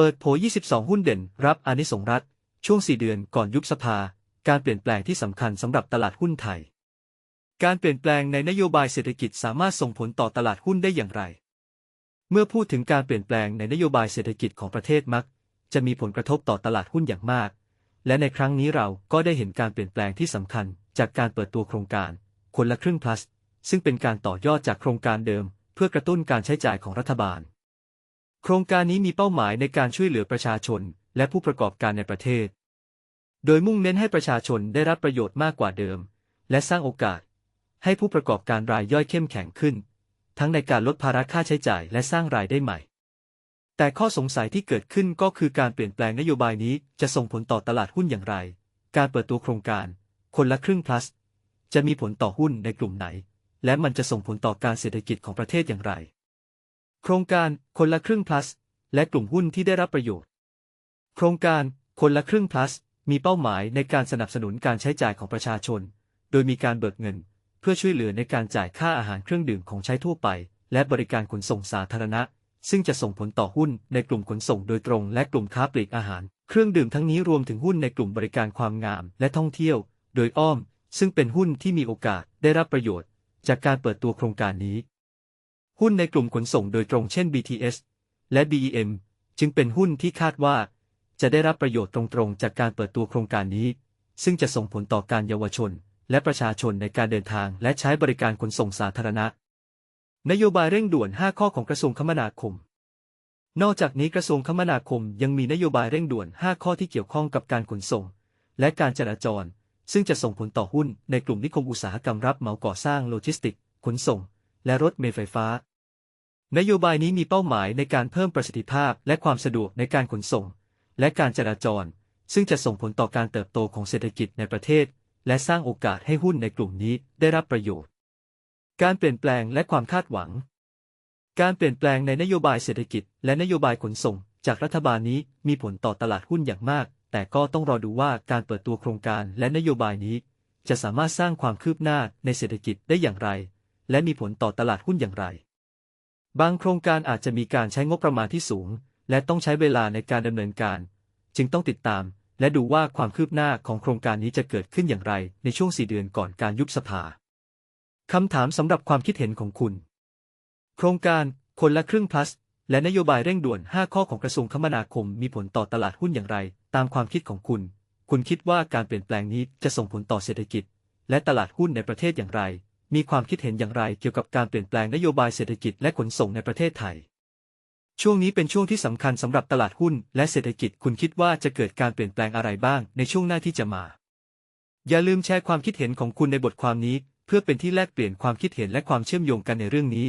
ปิดโผ22 หุ้นเด่น รับอนิสงส์รัฐ ช่วง 4 เดือนก่อนยุบสภา การเปลี่ยนแปลงที่สำคัญสำหรับตลาดหุ้นไทย การเปลี่ยนแปลงในนโยบายเศรษฐกิจสามารถส่งผลต่อตลาดหุ้นได้อย่างไร เมื่อพูดถึงการเปลี่ยนแปลงในนโยบายเศรษฐกิจของประเทศมัก จะมีผลกระทบต่อตลาดหุ้นอย่างมาก และในครั้งนี้เราก็ได้เห็นการเปลี่ยนแปลงที่สำคัญ จากการเปิดตัวโครงการ คนละครึ่ง plus ซึ่งเป็นการต่อยอดจากโครงการเดิม เพื่อกระตุ้นการใช้จ่ายของรัฐบาล โครงการนี้มีเป้าหมายในการช่วยเหลือประชาชน และผู้ประกอบการในประเทศ โดยมุ่งเน้นให้ประชาชนได้รับประโยชน์มากกว่าเดิม และสร้างโอกาส ให้ผู้ประกอบการรายย่อยเข้มแข็งขึ้น ทั้งในการลดภาระค่าใช้จ่ายและสร้างรายได้ใหม่ แต่ข้อสงสัยที่เกิดขึ้นก็คือการเปลี่ยนแปลงนโยบายนี้จะส่งผลต่อตลาดหุ้นอย่างไร การเปิดตัวโครงการ คนละครึ่ง plus จะมีผลต่อหุ้นในกลุ่มไหน และมันจะส่งผลต่อการเศรษฐกิจของประเทศอย่างไร โครงการคนละครึ่ง plus และกลุ่มหุ้นที่ได้รับประโยชน์ โครงการคนละครึ่ง plus มีเป้าหมายในการสนับสนุนการใช้จ่ายของประชาชน โดยมีการเบิกเงิน เพื่อช่วยเหลือในการจ่ายค่าอาหารเครื่องดื่มของใช้ทั่วไป และบริการขนส่งสาธารณะ ซึ่งจะส่งผลต่อหุ้นในกลุ่มขนส่งโดยตรง และกลุ่มค้าปลีกอาหาร เครื่องดื่มทั้งนี้รวมถึงหุ้นในกลุ่มบริการความงามและท่องเที่ยว โดยอ้อม ซึ่งเป็นหุ้นที่มีโอกาสได้รับประโยชน์ จากการเปิดตัวโครงการนี้ หุ้นในกลุ่มขนส่งโดยตรงเช่น BTS และ BEM จึงเป็นหุ้นที่คาดว่า จะได้รับประโยชน์ตรงๆ จากการเปิดตัวโครงการนี้ ซึ่งจะส่งผลต่อการเยาวชน และประชาชนในการเดินทางและใช้บริการขนส่งสาธารณะ นโยบายเร่งด่วน 5 ข้อของกระทรวงคมนาคม นอกจากนี้กระทรวงคมนาคมยังมีนโยบายเร่งด่วน 5 ข้อที่เกี่ยวข้องกับการขนส่ง และการจราจร ซึ่งจะส่งผลต่อหุ้นในกลุ่มนิคมอุตสาหกรรมรับเหมาก่อสร้างโลจิสติก ขนส่ง และรถเมล์ไฟฟ้า นโยบายนี้มีเป้าหมายในการเพิ่มประสิทธิภาพและความสะดวกในการขนส่ง และการจราจร ซึ่งจะส่งผลต่อการเติบโตของเศรษฐกิจในประเทศ และสร้างโอกาสให้หุ้นในกลุ่มนี้ได้รับประโยชน์ การเปลี่ยนแปลงและความคาดหวัง การเปลี่ยนแปลงในนโยบายเศรษฐกิจ และนโยบายขนส่ง จากรัฐบาลนี้มีผลต่อตลาดหุ้นอย่างมาก แต่ก็ต้องรอดูว่าการเปิดตัวโครงการและนโยบายนี้ จะสามารถสร้างความคืบหน้าในเศรษฐกิจได้อย่างไร และมีผลต่อตลาดหุ้นอย่างไร บางโครงการอาจจะมีการใช้งบประมาณที่สูง และต้องใช้เวลาในการดำเนินการ จึงต้องติดตาม และดูว่าความคืบหน้าของโครงการนี้จะเกิดขึ้นอย่างไรในช่วง 4 เดือนก่อนการยุบสภาคำถามสำหรับความคิดเห็นของคุณ โครงการคนละครึ่ง plus และนโยบายเร่งด่วน 5 ข้อของกระทรวงคมนาคมมีผลต่อตลาดหุ้นอย่างไร ตามความคิดของคุณ คุณคิดว่าการเปลี่ยนแปลงนี้จะส่งผลต่อเศรษฐกิจ และตลาดหุ้นในประเทศอย่างไร มีความคิดเห็นอย่างไรเกี่ยวกับการเปลี่ยนแปลงนโยบายเศรษฐกิจและขนส่งในประเทศไทย ช่วงนี้เป็นช่วงที่สำคัญสำหรับตลาดหุ้นและเศรษฐกิจคุณคิดว่าจะเกิดการเปลี่ยนแปลงอะไรบ้างในช่วงหน้าที่จะมา อย่าลืมแชร์ความคิดเห็นของคุณในบทความนี้ เพื่อเป็นที่แลกเปลี่ยนความคิดเห็นและความเชื่อมโยงกันในเรื่องนี้